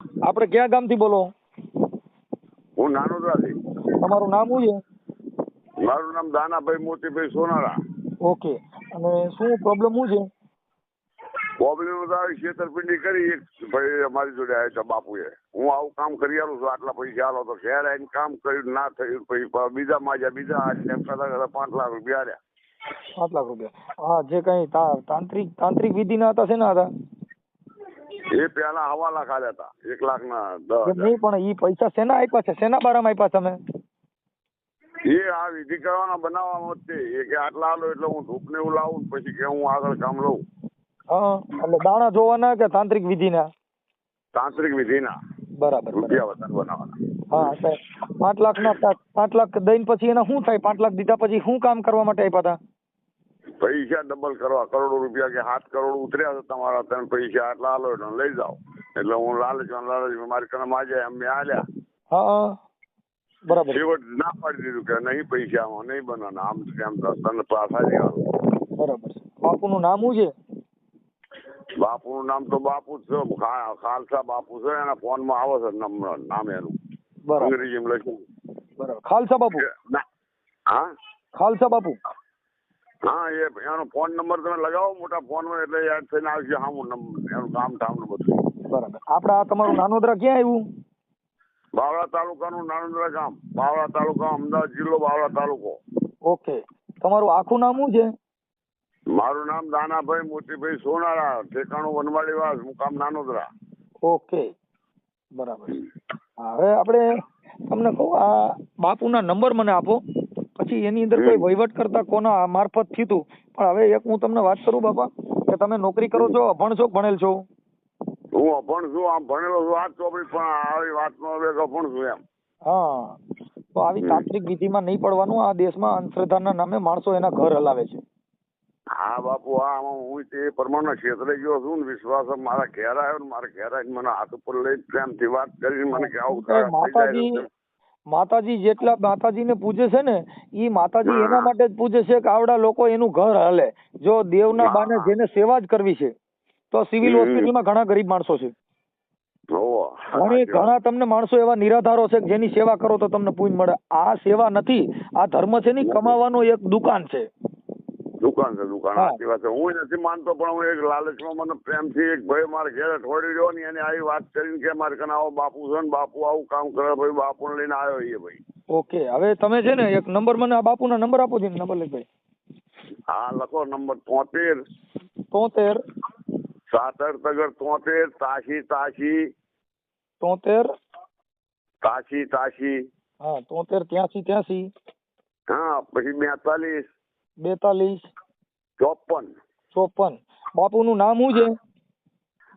આપણે કયા ગામથી બોલો? હું નાનોદરાથી. તમારું નામ શું છે? મારું નામ દાનાભાઈ મોતીભાઈ સોનારા. ઓકે. અને શું પ્રોબ્લેમ શું છે? પ્રોબ્લેમ તો આવી છેતરપિંડી કરી એક ભાઈ અમારી જોડે આવ્યા છે બાપુએ. હું આવું કામ કરી આવું છું આટલા પૈસા આલો તો ઘેર આવીને કામ કર્યું ના થયું પછી બીજા માજ્યા બીજા એમ કરતા કરતા પાંચ લાખ રૂપિયા પાંચ લાખ રૂપિયા. હા જે કઈ તાંત્રિક તાંત્રિક વિધિ ના હતા શેના હતા? એ પેલા હવાલા આલ્યા હતા. એક લાખ ના દસ નહીં પણ એ પૈસા શેના આપ્યા છે? શેના બારામાં આપ્યા તમે? એ આ વિધિ કરવાના બનાવવામાં જ એ કે આટલા આલો એટલે હું ધૂપ ને એવું લાવું પછી કે હું આગળ કામ લઉં. હા એટલે દાણા જોવાના કે તાંત્રિક વિધિના? તાંત્રિક વિધિના. બરાબર બરાબર. રૂપિયા વતન બનાવવાના. હા સાહેબ પાંચ લાખ ના પાંચ લાખ દઈને પછી એને શું થાય? પાંચ લાખ દીધા પછી શું કામ કરવા માટે આપ્યા હતા? પૈસા ડબલ કરવા કરોડો રૂપિયા કે સાત કરોડ ઉતર્યા છે તમારા તમે પૈસા આટલા આલો એટલે લઈ જાઓ. એટલે હું લાલચ લાલચ મારી કને માજે એમ મેં આલ્યા. હા હા. બરાબર. છેવટ ના પાડી દીધું કે નહીં પૈસામાં નહીં બનાવવાના આમ તેમ તને પાછા દેવાનું બરાબર. બાપુનું નામ શું છે? બાપુનું નામ તો બાપુ જ છે. ખાલસા બાપુ છે. એના ફોનમાં આવે છે નામ એનું. બરાબર. અંગ્રેજીમાં લખ્યું. બરાબર. ખાલસા બાપુ? હા? ખાલસા બાપુ? હા એ એનો ફોન નંબર તમે લગાવો મોટા ફોનમાં એટલે યાદ થઈને આવશે હા હું એનું કામ ઠામ ને બધું. બરાબર. આપણે આ તમારું નાનોદરા ક્યાં આવ્યું? બાવળા તાલુકાનું નાનોદરા ગામ. બાવળા તાલુકા અમદાવાદ જિલ્લો બાવળા તાલુકો. ઓકે. તમારું આખું નામ શું છે? મારું નામ દાનાભાઈ મોતીભાઈ સોનારા ઠેકાણું વનવાડી વાસ મુકામ નાનોદરા. ઓકે. બરાબર. હવે આપણે તમને કહું આ બાપુના નંબર મને આપો. પછી એની અંદર કોઈ વહીવટ કરતા કોના મારફત થયું પણ હવે એક હું તમને વાત કરું બાપા કે તમે નોકરી કરો છો અભણ છો ભણેલ છો? હું અભણ છું આમ ભણેલો છું આ ચોપડી પણ આવી વાતનો હવે અભણ છું એમ. હા. તો આવી તાંત્રિક વિધિમાં નહીં પડવાનું આ દેશમાં અંધશ્રદ્ધાના નામે માણસો એના ઘર હલાવે છે. હા બાપુ હા હું તે પ્રમાણે ક્ષેત્રે ગયો છું ને વિશ્વાસ મારા ઘેર આવ્યો ને મારા ઘેર આવીને મને હાથ ઉપર લઈ પ્રેમથી વાત કરીને મને કે આવું માતાજી માતાજી જેટલા માતાજીને પૂજે છે ને એ માતાજી એના માટે જ પૂજે છે કે આવડા લોકો એનું ઘર હાલે જો દેવના બાને જેને સેવા જ કરવી છે તો સિવિલ. હોસ્પિટલમાં ઘણા ગરીબ માણસો છે. ઘણી ઘણા તમને માણસો એવા નિરાધારો છે કે જેની સેવા કરો તો તમને પુણ્ય મળે આ સેવા નથી આ ધર્મ છે ને કમાવાનો એક દુકાન છે દુકાન છે દુકાન. સાચી વાત છે. હું નથી માનતો પણ હું એક લાલચમાં મને પ્રેમથી એક ભાઈ મારે ઘેર અઠવાડિયું રહ્યો ને એને આવી વાત કરીને કે મારે કને આવો બાપુ છે ને બાપુ આવું કામ કરે ભાઈ બાપુને લઈને આવ્યો એ ભાઈ. ઓકે હવે તમે છે ને એક નંબર મને આ બાપુના નંબર આપો છો નંબર લઈ ભાઈ. હા લખો નંબર તોતેર. તોતેર. સાતર તગર તોતેર તાશી તાશી. તોતેર. તાશી તાશી. હા તોતેર ત્યાંસી ત્યાંસી. હા પછી બેતાલીસ. બેતાલીસ. ચોપન. ચોપન. બાપુનું નામ શું છે?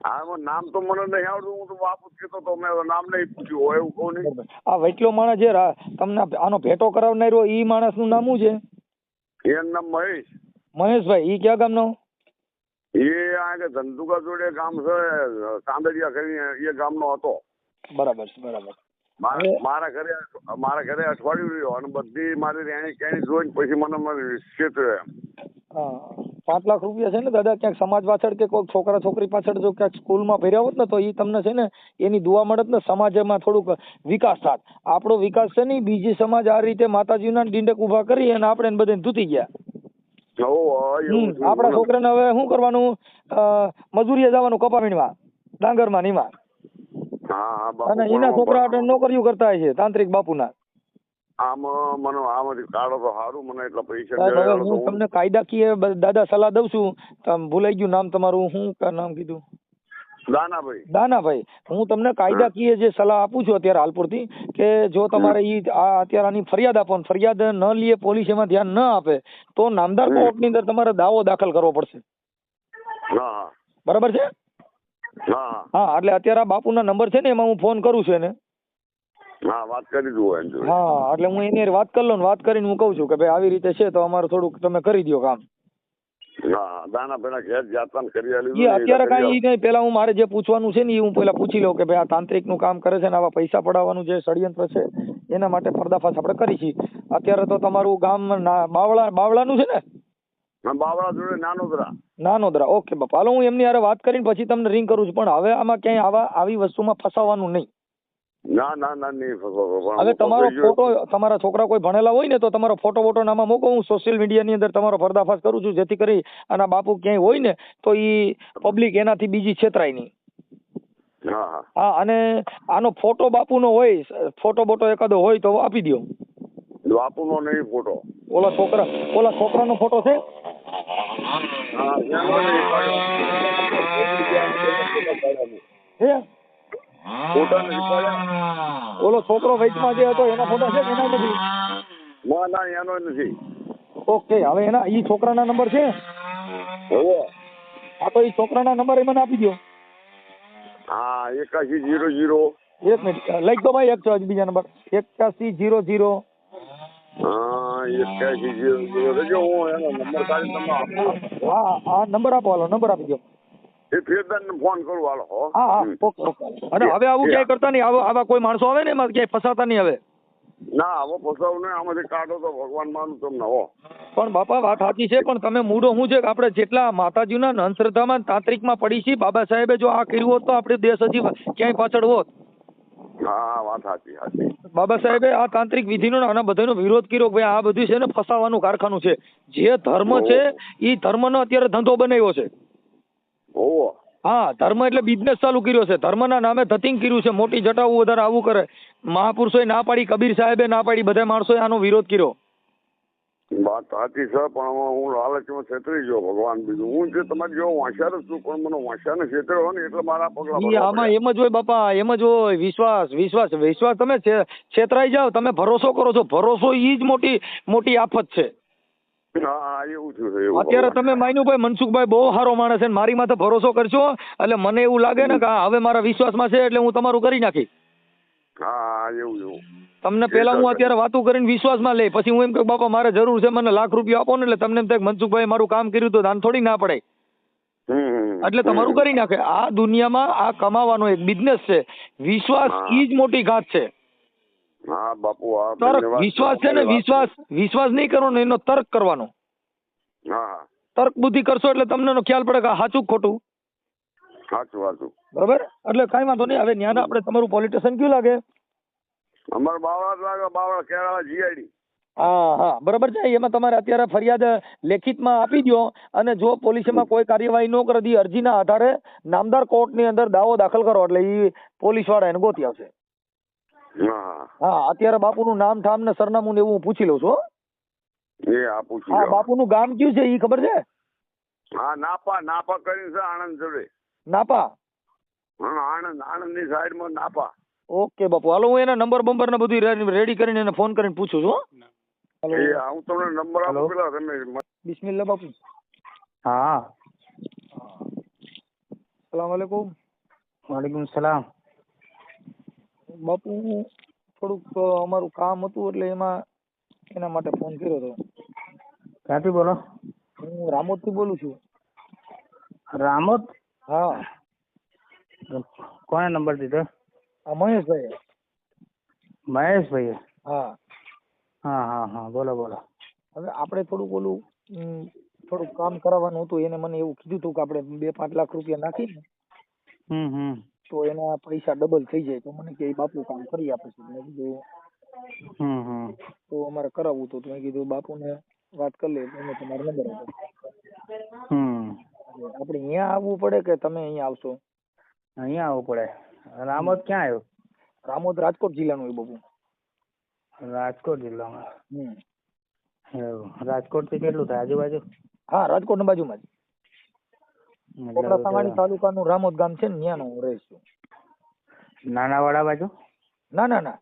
હા નામ તો મને નહીં આવડતું. હું તો બાપુ કહેતો તો મેં નામ નહીં પૂછ્યું હોય એવું કહું નહીં. આ વૈટલો માણસ જે તમને આનો ભેટો કરાવનારો ઈ માણસનું નામ શું છે? એનું નામ મહેશ. મહેશભાઈ ઈ ક્યાં ગામનો? એ આ કે ધંધુકા જોડે ગામ છે કાંદરિયા કરીને એ ગામનો હતો. બરાબર છે બરાબર. મારા ઘરે મારા ઘરે અઠવાડિયું રહ્યો અને બધી મારી રેણી કેણી જોઈને પછી મને મને ક્ષેત્રે એમ. પાંચ લાખ રૂપિયા છે ને દાદા ક્યાંક સમાજ પાછળ કે કોઈ છોકરા છોકરી પાછળ જો ક્યાંક સ્કૂલમાં ભર્યા હોત ને તો એ તમને છે ને એની દુઆ મળત ને સમાજમાં થોડુંક વિકાસ થાત. આપણો વિકાસ છે ને બીજી સમાજ આ રીતે માતાજીના ડીંડક ઊભા કરી અને આપણે બધાને તૂટી ગયા. આપણા છોકરાને હવે શું કરવાનું? મજૂરી મજૂરીએ જવાનું કપા વીણવા ડાંગરમાં ને એમાં હા હા બાપુ અને એના છોકરા નોકરીઓ કરતા છે તાંત્રિક બાપુના. આમ મને આમાંથી કાઢો તો સારું મને એટલા પૈસા હવે હું હું- તમને કાયદાકીય દાદા સલાહ દઉં છું. તમ ભૂલાઈ ગયું નામ તમારું શું નામ કીધું? દાનાભાઈ. દાનાભાઈ. હું તમને કાયદાકીય જે સલાહ આપું છું અત્યારે હાલ પૂરતી કે જો તમારે ઈ આ અત્યારે આની ફરિયાદ આપો ને ફરિયાદ ન લે પોલીસ એમાં ધ્યાન ન આપે તો નામદાર. કોર્ટની અંદર તમારે દાવો દાખલ કરવો પડશે. બરાબર છે? હા. હા એટલે અત્યારે આ બાપુના નંબર છે ને એમાં હું ફોન કરું છું એને. હા વાત કરી દઉં એમ. હા એટલે હું એની વાત કરી લઉં વાત કરીને હું કહું છું કે ભાઈ આવી રીતે છે તો અમારું થોડુંક તમે કરી દો કામ. હા ઘેર કરી એ અત્યારે કાંઈ નહીં પેલા હું મારે જે પૂછવાનું છે ને એ હું પેલા પૂછી લઉં કે ભાઈ આ તાંત્રિકનું કામ કરે છે ને આવા પૈસા પડાવવાનું જે ષડયંત્ર છે એના માટે પર્દાફાશ આપણે કરી છીએ અત્યારે તો તમારું ગામ બાવળા બાવળાનું છે ને? બાવળા જોડે નાનોદરા. નાનોદરા. ઓકે બાપા. હાલો હું એમની હારે વાત કરીને પછી તમને રિંગ કરું છું. પણ હવે આમાં ક્યાંય આવા આવી વસ્તુમાં ફસાવાનું નહીં. ના ના ના નહીં ફસાવો હવે તમારો ફોટો તમારા છોકરા કોઈ ભણેલા હોય ને તો તમારો ફોટો વોટો નામાં મૂકો. હું સોશિયલ મીડિયાની અંદર તમારો પર્દાફાશ કરું છું. જેથી કરી આના બાપુ ક્યાંય હોય ને તો ઈ પબ્લિક એનાથી બીજી છેતરાય નહીં. હા અને આનો ફોટો બાપુનો હોય ફોટો બોટો એકાદો હોય તો આપી દો બાપુનો નહીં ફોટો. ઓલા છોકરા ઓલા છોકરાનો ફોટો છે? ઓલો છોકરો વેચમાં જે હતો એના ફોટા છે કે એના નથી? ના ના એનો નથી. ઓકે હવે એના ઈ છોકરાના નંબર છે? હા તો ઈ છોકરાના નંબર એ મને આપી દ્યો. હા એકાશી જીરો જીરો. એક મિનિટ લઈ દો ભાઈ એક બીજા નંબર. એકાસી zero zero. હા. એકાશી જીરો જીરો હું એનો નંબર કાઢી તમને આપું. હા હા નંબર આપો હાલો નંબર આપી દો. એ ફેરદારને ફોન કરું હાલો હા. હા ઓકે ઓકે. અને હવે આવું ક્યાંય કરતા નહીં? આવા આવા કોઈ માણસો આવે ને એમાં ક્યાંય ફસાતા નહીં હવે? ના આવો ફસાવ ને આમાંથી કાઢો તો ભગવાન માનું તમને હો. પણ બાપા વાત સાચી છે પણ તમે મૂડો હું છે કે આપણે જેટલા માતાજીના અંધશ્રદ્ધામાં તાંત્રિકમાં પડી છીએ બાબા સાહેબે જો આ કર્યું હોત તો આપણે દેશ હજી ક્યાંય પાછળ હોત. હા વાત સાચી સાચી. બાબા સાહેબે આ તાંત્રિક વિધિનો નો આના બધાનો વિરોધ કર્યો કે ભાઈ આ બધું છે ને ફસાવાનું કારખાનું છે. જે ધર્મ છે એ ધર્મનો અત્યારે ધંધો બનાવ્યો છે. ઓહો હા ધર્મ એટલે બિઝનેસ ચાલુ કર્યો છે. ધર્મના નામે ધતિંગ કર્યું છે. મોટી જટાવું વધારે આવું કરે. મહાપુરુષોએ ના પાડી કબીર સાહેબે ના પાડી બધા માણસોએ આનો વિરોધ કર્યો. વાત સાચી છે પણ હું લાલચમાં છેતરી ગયો ભગવાન બીજું. હું જે તમારી જેવો હોશિયાર જ છું પણ મને હોશિયારને છેતર્યો ને એટલે મારા પગલા આમાં એમ જ હોય બાપા એમ જ હોય. વિશ્વાસ વિશ્વાસ વિશ્વાસ તમે છેતરાઈ જાઓ તમે ભરોસો કરો છો. ભરોસો ઈ જ મોટી મોટી આફત છે. હા એવું છે અત્યારે તમે માઇનુભાઈ મનસુખભાઈ બહુ સારો માણસ છે મારી માથે ભરોસો કરશો એટલે મને એવું લાગે ને કે હવે મારા વિશ્વાસમાં છે એટલે હું તમારું કરી નાખી હા એવું એવું. તમને પેલા હું અત્યારે વાતું કરીને વિશ્વાસમાં લઈ. પછી હું એમ કહું બાપા મારે જરૂર છે મને લાખ રૂપિયા આપો ને એટલે તમને એમ થાય મનસુખભાઈ મારું કામ કર્યું તો દાન થોડી ના પડે. એટલે તમારું કરી નાખે. આ દુનિયામાં આ કમાવાનો એક બિઝનેસ છે. વિશ્વાસ. ઈ જ મોટી ઘાત છે. હા બાપુ તર્ક વિશ્વાસ છે ને વિશ્વાસ વિશ્વાસ નહીં કરો ને એનો તર્ક કરવાનો. તર્ક બુદ્ધિ કરશો એટલે તમને ખ્યાલ પડે કે આ સાચું કે ખોટું. સાચું સાચું. બરાબર? એટલે કઈ વાંધો નહીં. હવે ન્યાના આપણે તમારું પોલિટિશન કયું લાગે? અમારે બાવળા લાગે બાવળા કેરાળા જીઆઈડી. હા હા. બરાબર છે. એમાં તમારે અત્યારે ફરિયાદ લેખિતમાં આપી દો અને જો પોલીસમાં કોઈ કાર્યવાહી ન કરે દી અરજીના આધારે નામદાર કોર્ટની અંદર દાવો દાખલ કરો. એટલે એ પોલીસવાળા એને ગોતી આવશે. હા. હા અત્યારે બાપુનું નામ ઠામ ને સરનામું ને એવું હું પૂછી લઉં છું હો. એ આ પૂછી હા બાપુનું ગામ કયું છે એ ખબર છે? હા નાપા નાપા કરીને છે આણંદ જોડે. નાપા? હા આણંદ આણંદની સાઈડમાં નાપા. ઓકે બાપુ. હાલો હું એના નંબર બંબર ને બધું રેડી કરીને એને ફોન કરીને પૂછું છું હો. એ હું તમને નંબર આપું પેલા તમે બિસ્મિલ્લા બાપુ. હા. સલામ વાલેકુમ વાલેકુમ સલામ. બાપુ થોડુંક અમારું કામ હતું એટલે એમાં એના માટે ફોન કર્યો હતો. ક્યાંથી બોલો? હું રામોદથી બોલું છું. રામોદ? હા. કોને નંબર દીધો મહેશભાઈ મહેશભાઈ હા. હા હા હા બોલો બોલો. હવે આપણે થોડુંક ઓલું થોડુંક કામ કરાવવાનું હતું એને મને એવું કીધું હતું કે આપણે બે પાંચ લાખ રૂપિયા નાખીને હમ હમ. તો એના પૈસા ડબલ થઈ જાય. તો મને કે બાપુ કામ કરી આપે છે. મેં કીધું હમ હમ. તો અમારે કરાવવું હતું. તો મેં કીધું બાપુને વાત કરી લે એને તમારો નંબર આપ્યો હમ. આપણે અહીંયા આવવું પડે કે તમે અહીંયા આવશો? અહીંયા આવવું પડે. રામોદ ક્યાં આવ્યો? રામોદ રાજકોટ જિલ્લાનું એ બાબુ રાજકોટ જિલ્લામાં? હમ. એવું. રાજકોટથી કેટલું થાય? આજુબાજુ? હા રાજકોટની બાજુમાં જ. કોટડા સાંગાણી તાલુકાનું રામોદ ગામ છે ને ત્યાંનો હું રહીશ છું. નાનાવાડા બાજુ? ના ના ના.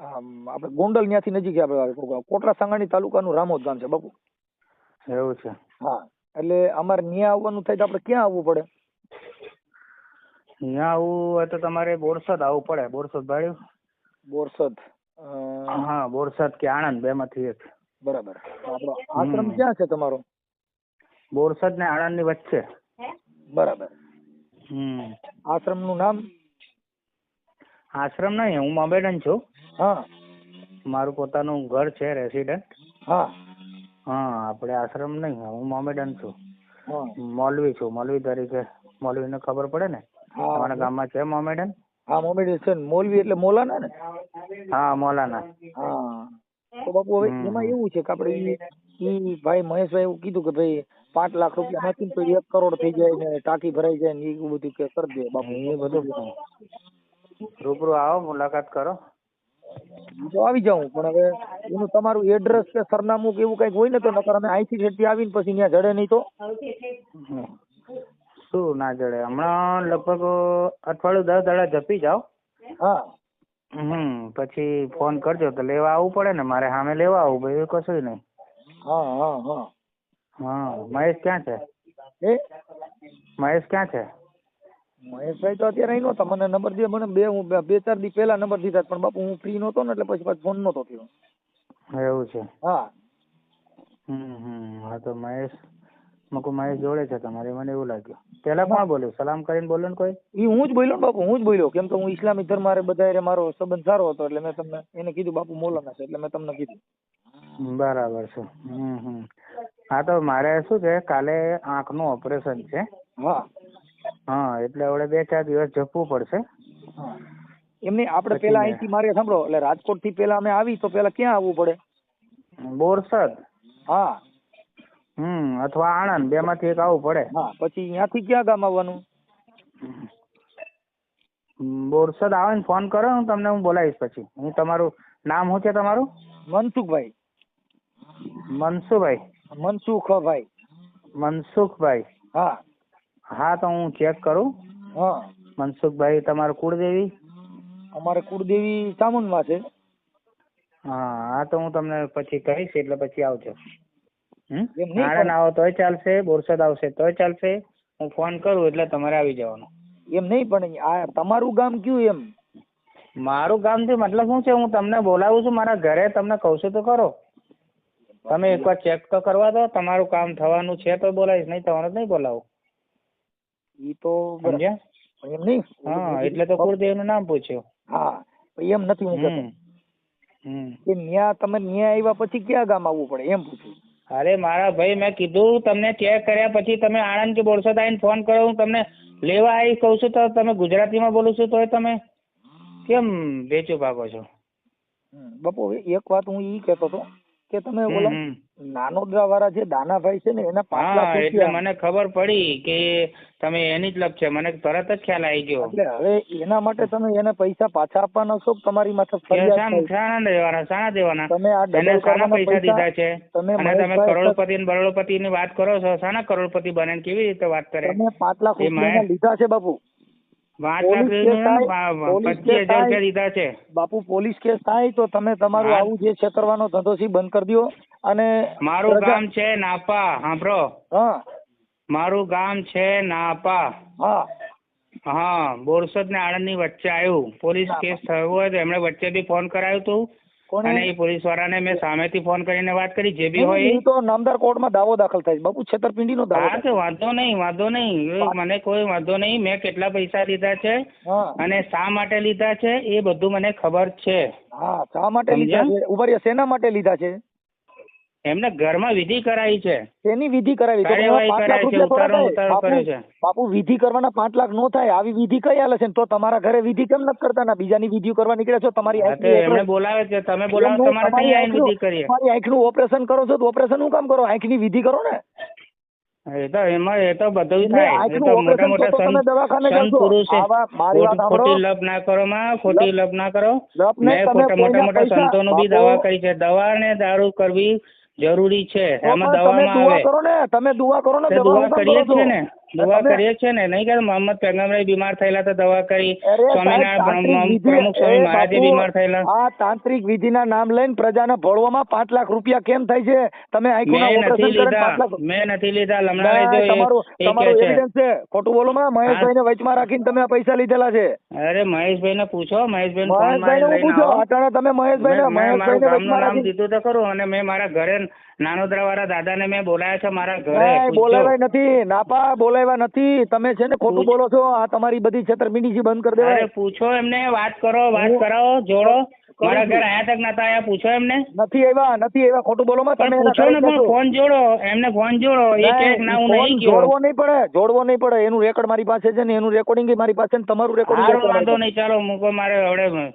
આપડે આપણે ગોંડલ ત્યાંથી નજીક આપડે આપણે કોટડા સાંગાણી તાલુકાનું રામોદ ગામ છે બાપુ. એવું છે. હા એટલે અમારે ન્યા આવવાનું થાય તો આપણે ક્યાં આવવું પડે? અહીંયા આવું હોય તો તમારે બોરસદ આવવું પડે. બોરસદ ભાડ્યું બોરસદ. હા બોરસદ કે આણંદ બેમાંથી એક. બરાબર. આપણો આશ્રમ ક્યાં છે તમારો? બોરસદ ને આણંદની વચ્ચે. બરાબર. હમ. આશ્રમનું નામ? આશ્રમ નહીં હું મોમેડન છું. હા. મારું પોતાનું ઘર છે રેસિડન્ટ. હા. હા આપણે આશ્રમ નહીં હું મોમેડન છું. હા. મૌલવી છું મોલવી તરીકે. મૌલવીને ખબર પડે ને? તમારા ગામમાં છે મોમેડન? હા મોમેડન છે મોલવી એટલે મોલાના ને? હા મોલાના. હા. તો બાપુ હવે એમાં એવું છે કે આપણે ઈ ઈ ભાઈ મહેશભાઈ એવું કીધું કે ભાઈ પાંચ લાખ રૂપિયા નાખી તો એક કરોડ થઈ જાય ને ટાંકી ભરાઈ જાય ને એવું બધું કે કરી દે બાપુ. એ બધું રૂબરૂ આવો મુલાકાત કરો. હું તો આવી જાઉં પણ હવે એનું તમારું એડ્રેસ કે સરનામું કે એવું કંઈક હોય ને તો નકર અમે અહીંથી છેટથી આવીને પછી ત્યાં જડે નહીં તો. શું ના જડે? હમણાં લગભગ અઠવાડિયું દસ દાડા જપી જાઓ. હા. હમ પછી ફોન કરજો તો લેવા આવવું પડે ને મારે સામે લેવા આવવું ભાઈ કશું નહીં. હા હા હા. હા મહેશ ક્યાં છે? એ? મહેશ ક્યાં છે? મહેશભાઈ તો અત્યારે અહીં નહોતા મને નંબર દે મને બે હું બે- બે ચાર દી પહેલા નંબર દીધા પણ બાપુ હું ફ્રી નહોતો ને એટલે પછી પાછો ફોન નહોતો થયો. એવું છે. હા. હમ હમ હા તો મહેશ મકુ મહેશ જોડે છે તમારે. મને એવું લાગ્યું. પેલા કોણ બોલ્યું? સલામ કરીને બોલ્યો ને કોઈ. એ હું જ બોલ્યો ને બાપુ હું જ બોલ્યો. કેમ કે હું ઇસ્લામિક ધર્મ મારે બધા મારો સંબંધ સારો હતો એટલે મેં તમને એને કીધું બાપુ મોલાના છે એટલે મેં તમને કીધું. બરાબર છે. હમ હમ. હા તો મારે શું છે કાલે આંખનું ઓપરેશન છે. હા હા એટલે હવે બે ચાર દિવસ જપવું પડશે. એમની આપણે પેલા અહીંથી મારે સાંભળો એટલે રાજકોટથી પેલા અમે આવી તો પેલા ક્યાં આવવું પડે? બોરસદ. હા. હમ અથવા આણંદ બે માંથી એક આવવું પડે. હા પછી ત્યાંથી ક્યાં ગામ આવવાનું? બોરસદ આવે ને ફોન કરો હું તમને હું બોલાવીશ પછી. હું તમારું નામ શું છે તમારું? મનસુખભાઈ. મનસુખભાઈ. મનસુખભાઈ. મનસુખભાઈ. હા. હા તો હું ચેક કરું. હા. મનસુખભાઈ તમારું કુળદેવી? અમારે કુળદેવી ચામુંડમાં છે. હા હા તો હું તમને પછી કહીશ એટલે પછી આવજો. આણંદ આવો તોય ચાલશે બોરસદ આવશે તોય ચાલશે. હું ફોન કરું એટલે તમારે આવી જવાનું. એમ નહીં પણ આ તમારું ગામ કયું એમ? મારું ગામ છે મતલબ શું છે? હું તમને બોલાવું છું મારા ઘરે તમને કહું છું તો કરો. તમે એકવાર ચેક તો કરવા દો તમારું કામ થવાનું છે તો બોલાવીશ નહીં થવાનું નહીં બોલાવું. ઈ તો. સમજ્યા? એમ નહીં? હા એટલે તો કુળદેવનું નામ પૂછ્યું. હા એમ નથી હું કે ન્યા તમે ન્યા આવ્યા પછી ક્યાં ગામ આવવું પડે? એમ પૂછ્યું. અરે મારા ભાઈ, મેં કીધું તમને ચેક કર્યા પછી તમે આણંદ કે બોરસદ આવીને ફોન કરો હું તમને લેવા આવી કહું છું તો તમે ગુજરાતીમાં બોલું છું તોય તમે કેમ વેચું ભાગો છો. બાપુ એક વાત હું એ કહેતો હતો કે તમે ઓલા નાનોદરા વાળા જે દાનાભાઈ છે ને એના પાછલા એટલે મને ખબર પડી કે તમે એની જ લપ છે. મને તરત જ ખ્યાલ આવી ગયો. એટલે હવે એના માટે તમે એને પૈસા પાછા આપવાના છો તમારી માથે ફરિયાદ શાના દેવાના શાના દેવાના. તમે આ એને શાના પૈસા દીધા છે. તમે અને તમે કરોડપતિ ને બરોડપતિ ની વાત કરો છો. શાના કરોડપતિ બને કેવી રીતે વાત કરે? તમે પાંચ લાખ રૂપિયા લીધા છે બાપુ. બાપુ પોલીસ કેસ થાય તો તમે તમારું આવું જે છેતરવાનો ધંધો છે બંધ કરી દો. અને મારું ગામ છે નાપા સાંભળો. હા. મારું ગામ છે નાપા. હા. હા બોરસદ ને આણંદની વચ્ચે આવ્યું. પોલીસ કેસ થયો હોય તો એમણે વચ્ચે બી ફોન કરાયું કોને અને એ પોલીસ વાળાને મેં સામેથી ફોન કરીને વાત કરી જે બી હોય એ. તો નામદાર કોર્ટમાં દાવો દાખલ થાય બાપુ છેતરપિંડીનો દાવો હા તો વાંધો નહીં વાંધો નહીં. મને કોઈ વાંધો નહીં. મેં કેટલા પૈસા લીધા છે અને શા માટે લીધા છે એ બધું મને ખબર છે. હા શા માટે લીધા છે? ઊભા શેના માટે લીધા છે? એમને ઘરમાં વિધિ કરાવી છે. તેની વિધિ કરાવી. છે, બાપુ વિધિ કરવાના પાંચ લાખ નો થાય. આવી વિધિ કઈ હાલે છે? તો તમારા ઘરે વિધિ કેમ નથી કરતા? ના બીજાની વિધિ કરવા નીકળ્યા છો? તમારી હા operation- બોલાવે છે. તમે બોલાવો તમારે કઈ આઈ વિધિ કરીએ? તમારી આંખનું ઓપરેશન કરો છો તો ઓપરેશનનું કામ કરો? આંખની વિધિ કરો ને? એ તો એમાં એ તો બધું થાય. એ તો મોટા મોટા સંત પુરુષ. ખોટી- લપ ના કરો માં. ખોટી લપ ના કરો. મેં મોટા મોટા સંતો સંતોનું બી દવા કરી છે. દવા ને દારૂ કરવી જરૂરી છે. એમાં પણ તમે દવામાં દુઆ કરો ને તમે દુઆ કરો ને દુઆ કરીએ છીએ ને. તમે- કરીએ જ છે ને નહીં કે મોહમ્મદ પૈગંબરે બીમાર થયેલા તો દવા કરી. સ્વામિનારાયણ પ્રમુખ સ્વામી મહારાજે બીમાર થયેલા. આ તાંત્રિક વિધિના નામ લઈને પ્રજાને ભોળવામાં પાંચ લાખ રૂપિયા કેમ થાય છે? તમે મેં નથી લીધા પાંચ મેં નથી લીધા લમણા તમારું તમારું એવિડન્સ છે. ખોટું બોલો માં મહેશભાઈને વચમાં રાખીને તમે આ પૈસા લીધેલા છે. અરે મહેશભાઈ ને પૂછો મહેશભાઈ લઈને પૂછો અટાણે તમે મહેશભાઈ ને મહેશભાઈ મારું ગામનું વચમાં દીધું તો ખરું અને મેં મારા ઘરે નાનોદરા વાળા દાદાને મેં બોલાયા છે મારા ઘરે બોલાવ્યા નથી. નાપા બોલાવ્યા નથી. તમે છે ને ખોટું બોલો છો આ તમારી બધી છેતરપિંડી છે બંધ કરી અરે પૂછો એમને વાત કરો વાત કરાવો જોડો. મારા ઘર આયા તક નતા આયા પૂછો એમને. નથી એવા નથી એવા ખોટું બોલો માં તમે પૂછો ને પણ ફોન જોડો એમને ફોન જોડો. એક એક ના હું નહીં ગયો. જોડવો નહીં પડે જોડવો નહીં પડે. એનું રેકોર્ડ મારી પાસે છે ને એનું રેકોર્ડિંગ મારી પાસે ને તમારું રેકોર્ડિંગ વાંધો નહીં ચાલો મૂકો મારે હવે.